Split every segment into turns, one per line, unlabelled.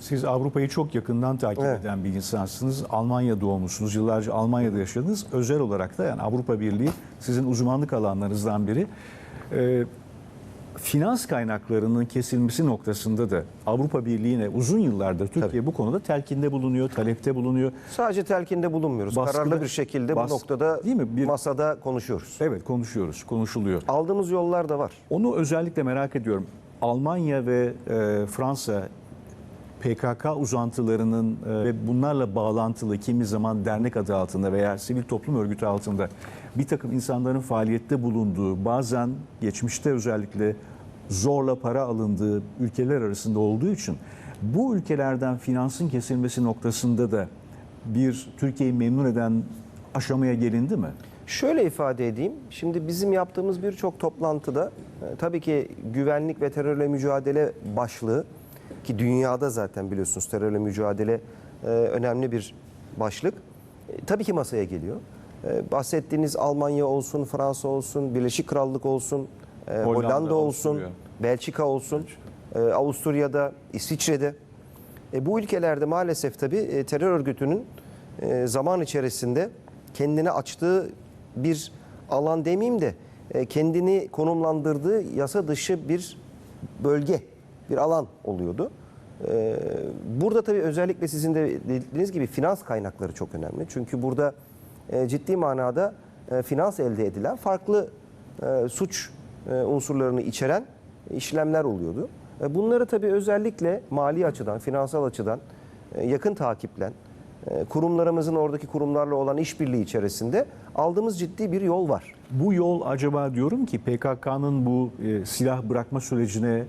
Siz Avrupa'yı çok yakından takip
Evet.
eden bir insansınız. Almanya doğumlusunuz. Yıllarca Almanya'da yaşadınız. Özel olarak da yani Avrupa Birliği sizin uzmanlık alanlarınızdan biri. Ee, finans kaynaklarının kesilmesi noktasında da Avrupa Birliği'ne uzun yıllardır Türkiye bu konuda telkinde bulunuyor, talepte bulunuyor.
Sadece telkinde bulunmuyoruz.
Baskıda-
Kararlı bir şekilde
bas-
bu noktada
değil mi? Bir-
masada konuşuyoruz.
Evet konuşuyoruz, konuşuluyor.
Aldığımız yollar da var.
Onu özellikle merak ediyorum. Almanya ve e, Fransa PKK uzantılarının e, ve bunlarla bağlantılı kimi zaman dernek adı altında veya sivil toplum örgütü altında bir takım insanların faaliyette bulunduğu, bazen geçmişte özellikle zorla para alındığı ülkeler arasında olduğu için bu ülkelerden finansın kesilmesi noktasında da bir Türkiye'yi memnun eden aşamaya gelindi mi?
Şöyle ifade edeyim. Şimdi bizim yaptığımız birçok toplantıda e, tabii ki güvenlik ve terörle mücadele başlığı ki dünyada zaten biliyorsunuz terörle mücadele e, önemli bir başlık. E, tabii ki masaya geliyor. E, bahsettiğiniz Almanya olsun, Fransa olsun, Birleşik Krallık olsun, e,
Hollanda,
Hollanda, olsun,
Avusturya.
Belçika olsun, e, Avusturya'da, İsviçre'de. E, bu ülkelerde maalesef tabii e, terör örgütünün e, zaman içerisinde kendine açtığı bir alan demeyeyim de e, kendini konumlandırdığı yasa dışı bir bölge, bir alan oluyordu. E, burada tabii özellikle sizin de dediğiniz gibi finans kaynakları çok önemli. Çünkü burada e, ciddi manada e, finans elde edilen farklı e, suç unsurlarını içeren işlemler oluyordu. Bunları tabii özellikle mali açıdan, finansal açıdan yakın takiplen, kurumlarımızın oradaki kurumlarla olan işbirliği içerisinde aldığımız ciddi bir yol var.
Bu yol acaba diyorum ki PKK'nın bu silah bırakma sürecine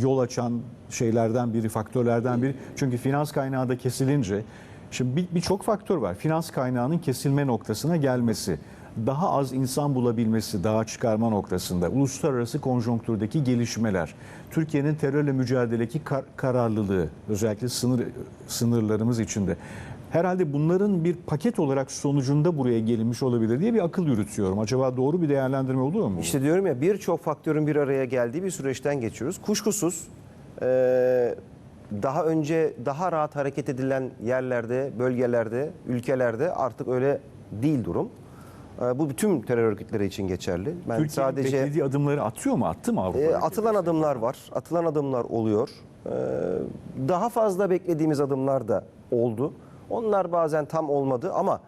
yol açan şeylerden biri, faktörlerden biri. Çünkü finans kaynağı da kesilince şimdi bir- birçok faktör var. Finans kaynağının kesilme noktasına gelmesi, daha az insan bulabilmesi, daha çıkarma noktasında, uluslararası konjonktürdeki gelişmeler, Türkiye'nin terörle mücadeledeki kar- kararlılığı, özellikle sınır sınırlarımız içinde. Herhalde bunların bir paket olarak sonucunda buraya gelinmiş olabilir diye bir akıl yürütüyorum. Acaba doğru bir değerlendirme oluyor mu?
İşte diyorum ya birçok faktörün bir araya geldiği bir süreçten geçiyoruz. Kuşkusuz e, daha önce daha rahat hareket edilen yerlerde, bölgelerde, ülkelerde artık öyle değil durum. E, bu bütün terör örgütleri için geçerli. Ben
Türkiye
sadece
beklediği adımları atıyor mu? Attı mı Avrupa?
E, atılan adımlar var. Atılan adımlar oluyor. E, daha fazla beklediğimiz adımlar da oldu. Onlar bazen tam olmadı ama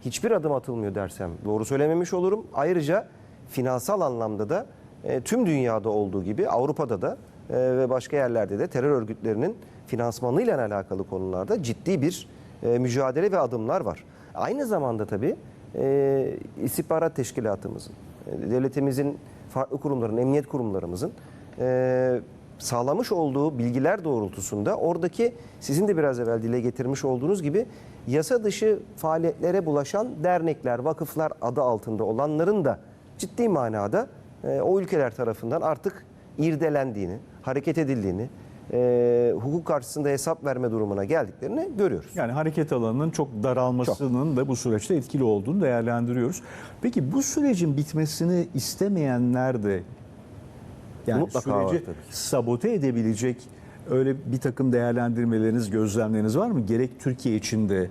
hiçbir adım atılmıyor dersem doğru söylememiş olurum. Ayrıca finansal anlamda da e, tüm dünyada olduğu gibi Avrupa'da da e, ve başka yerlerde de terör örgütlerinin finansmanıyla alakalı konularda ciddi bir e, mücadele ve adımlar var. Aynı zamanda tabii e, istihbarat teşkilatımızın, e, devletimizin farklı kurumların, emniyet kurumlarımızın e, sağlamış olduğu bilgiler doğrultusunda oradaki sizin de biraz evvel dile getirmiş olduğunuz gibi yasa dışı faaliyetlere bulaşan dernekler, vakıflar adı altında olanların da ciddi manada e, o ülkeler tarafından artık irdelendiğini, hareket edildiğini, e, hukuk karşısında hesap verme durumuna geldiklerini görüyoruz.
Yani hareket alanının çok daralmasının da bu süreçte etkili olduğunu değerlendiriyoruz. Peki bu sürecin bitmesini istemeyenler de yani
Mutlaka var
süreci
ki.
sabote edebilecek öyle bir takım değerlendirmeleriniz, gözlemleriniz var mı? Gerek Türkiye içinde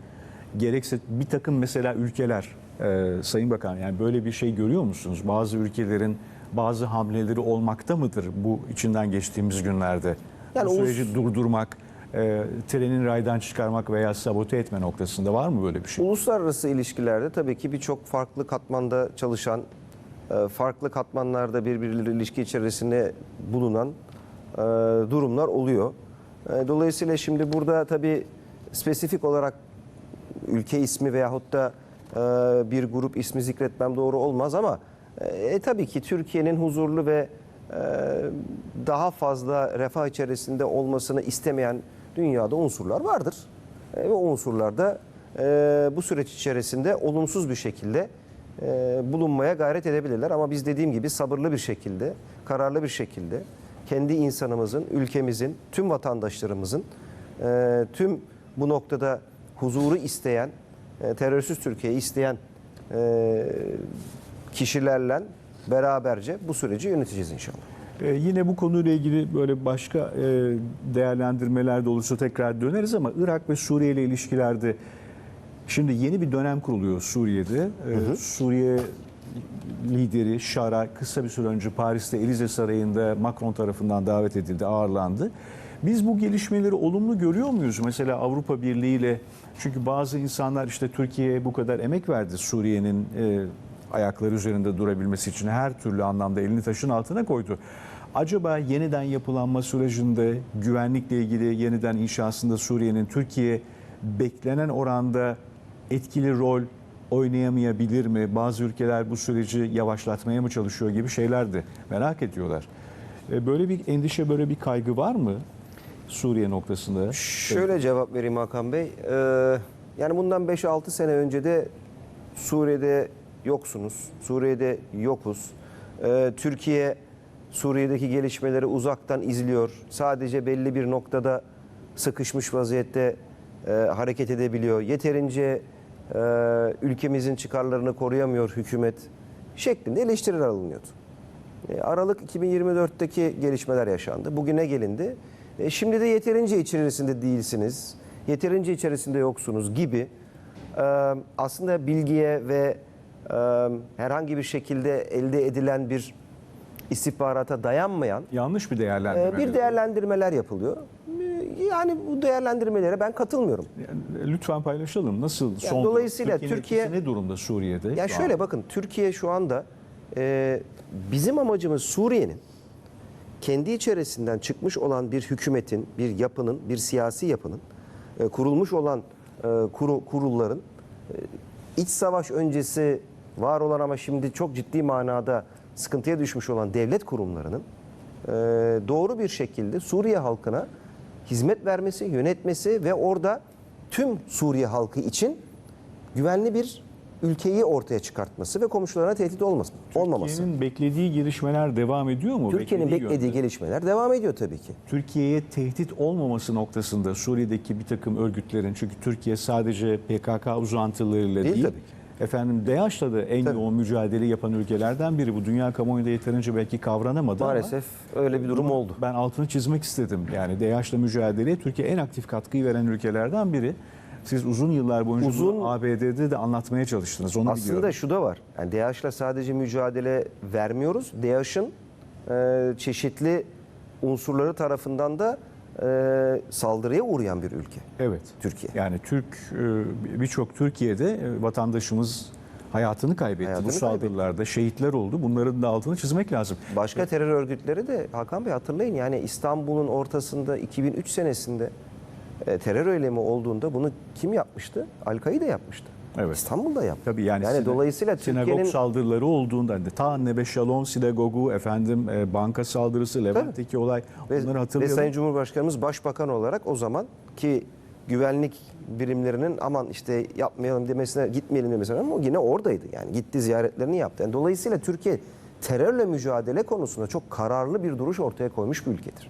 gerekse bir takım mesela ülkeler e, Sayın Bakan yani böyle bir şey görüyor musunuz? Bazı ülkelerin bazı hamleleri olmakta mıdır bu içinden geçtiğimiz günlerde?
Yani
bu süreci durdurmak, e, trenin raydan çıkarmak veya sabote etme noktasında var mı böyle bir şey?
Uluslararası ilişkilerde tabii ki birçok farklı katmanda çalışan, farklı katmanlarda birbirleriyle ilişki içerisinde bulunan e, durumlar oluyor. E, Dolayısıyla şimdi burada tabii spesifik olarak ülke ismi veyahut da e, bir grup ismi zikretmem doğru olmaz ama e, tabii ki Türkiye'nin huzurlu ve e, daha fazla refah içerisinde olmasını istemeyen dünyada unsurlar vardır. E, ve o unsurlar da e, bu süreç içerisinde olumsuz bir şekilde e, bulunmaya gayret edebilirler. Ama biz dediğim gibi sabırlı bir şekilde, kararlı bir şekilde kendi insanımızın, ülkemizin, tüm vatandaşlarımızın e, tüm bu noktada huzuru isteyen, e, terörsüz Türkiye'yi isteyen e, kişilerle beraberce bu süreci yöneteceğiz inşallah.
Ee, yine bu konuyla ilgili böyle başka e, değerlendirmeler de olursa tekrar döneriz ama Irak ve Suriye ile ilişkilerde şimdi yeni bir dönem kuruluyor Suriye'de. Ee, Suriye lideri Şara kısa bir süre önce Paris'te Elize Sarayı'nda Macron tarafından davet edildi, ağırlandı. Biz bu gelişmeleri olumlu görüyor muyuz? Mesela Avrupa Birliği ile çünkü bazı insanlar işte Türkiye'ye bu kadar emek verdi Suriye'nin e, ayakları üzerinde durabilmesi için her türlü anlamda elini taşın altına koydu. Acaba yeniden yapılanma sürecinde güvenlikle ilgili yeniden inşasında Suriye'nin Türkiye beklenen oranda etkili rol oynayamayabilir mi? Bazı ülkeler bu süreci yavaşlatmaya mı çalışıyor gibi şeyler de merak ediyorlar. E, Böyle bir endişe, böyle bir kaygı var mı Suriye noktasında?
Şöyle cevap vereyim Hakan Bey. Ee, yani bundan 5-6 sene önce de Suriye'de yoksunuz. Suriye'de yokuz. Ee, Türkiye Suriye'deki gelişmeleri uzaktan izliyor. Sadece belli bir noktada sıkışmış vaziyette e, hareket edebiliyor. Yeterince e, ülkemizin çıkarlarını koruyamıyor hükümet şeklinde eleştiriler alınıyordu. E, Aralık 2024'teki gelişmeler yaşandı. Bugüne gelindi. E, Şimdi de yeterince içerisinde değilsiniz, yeterince içerisinde yoksunuz gibi e, aslında bilgiye ve e, herhangi bir şekilde elde edilen bir istihbarata dayanmayan
Yanlış bir
e,
değerlendirme.
bir değerlendirmeler yapılıyor. E, Yani bu değerlendirmelere ben katılmıyorum.
Yani Lütfen paylaşalım. Nasıl son
dolayısıyla Türkiye-
ne durumda Suriye'de?
Ya
şu
şöyle bakın Türkiye şu anda e, bizim amacımız Suriye'nin kendi içerisinden çıkmış olan bir hükümetin, bir yapının, bir siyasi yapının e, kurulmuş olan e, kuru, kurulların e, iç savaş öncesi var olan ama şimdi çok ciddi manada sıkıntıya düşmüş olan devlet kurumlarının e, doğru bir şekilde Suriye halkına hizmet vermesi, yönetmesi ve orada tüm Suriye halkı için güvenli bir ülkeyi ortaya çıkartması ve komşularına tehdit olması, olmaması.
Türkiye'nin beklediği gelişmeler devam ediyor mu?
Türkiye'nin beklediği
yönde.
gelişmeler devam ediyor tabii ki.
Türkiye'ye tehdit olmaması noktasında Suriye'deki bir takım örgütlerin çünkü Türkiye sadece PKK uzantılarıyla
Değil
değil,
tabii ki.
Efendim DAEŞ'la da en
Tabii.
yoğun mücadele yapan ülkelerden biri. Bu dünya kamuoyunda yeterince belki kavranamadı
Maalesef
ama
öyle bir durum oldu.
ben altını çizmek istedim. Yani DAEŞ'la mücadeleye Türkiye en aktif katkıyı veren ülkelerden biri. Siz uzun yıllar boyunca
Uzun-
ABD'de de anlatmaya çalıştınız. Onu
Aslında
biliyorum.
şu da var. Yani DAEŞ'la sadece mücadele vermiyoruz. DAEŞ'ın e, çeşitli unsurları tarafından da e, saldırıya uğrayan bir ülke.
Evet.
Türkiye.
Yani Türk e, birçok Türkiye'de e, vatandaşımız hayatını kaybetti.
Hayatını
Bu saldırılarda şehitler oldu. Bunların da altını çizmek lazım.
Başka terör örgütleri de Hakan Bey hatırlayın yani İstanbul'un ortasında 2003 senesinde terör eylemi olduğunda bunu kim yapmıştı? Al-Kaide yapmıştı.
Evet.
İstanbul'da yaptı.
Tabii yani,
yani
sine-
dolayısıyla
sinagog
Türkiye'nin
saldırıları olduğunda hani ta Nebe Shalom sinagogu efendim e, banka saldırısı Levent'teki olay
ve,
bunları
ve
hatırlayalım.
Sayın Cumhurbaşkanımız başbakan olarak o zaman ki güvenlik birimlerinin aman işte yapmayalım demesine gitmeyelim demesine ama yine oradaydı. Yani gitti ziyaretlerini yaptı. Yani dolayısıyla Türkiye terörle mücadele konusunda çok kararlı bir duruş ortaya koymuş bir ülkedir.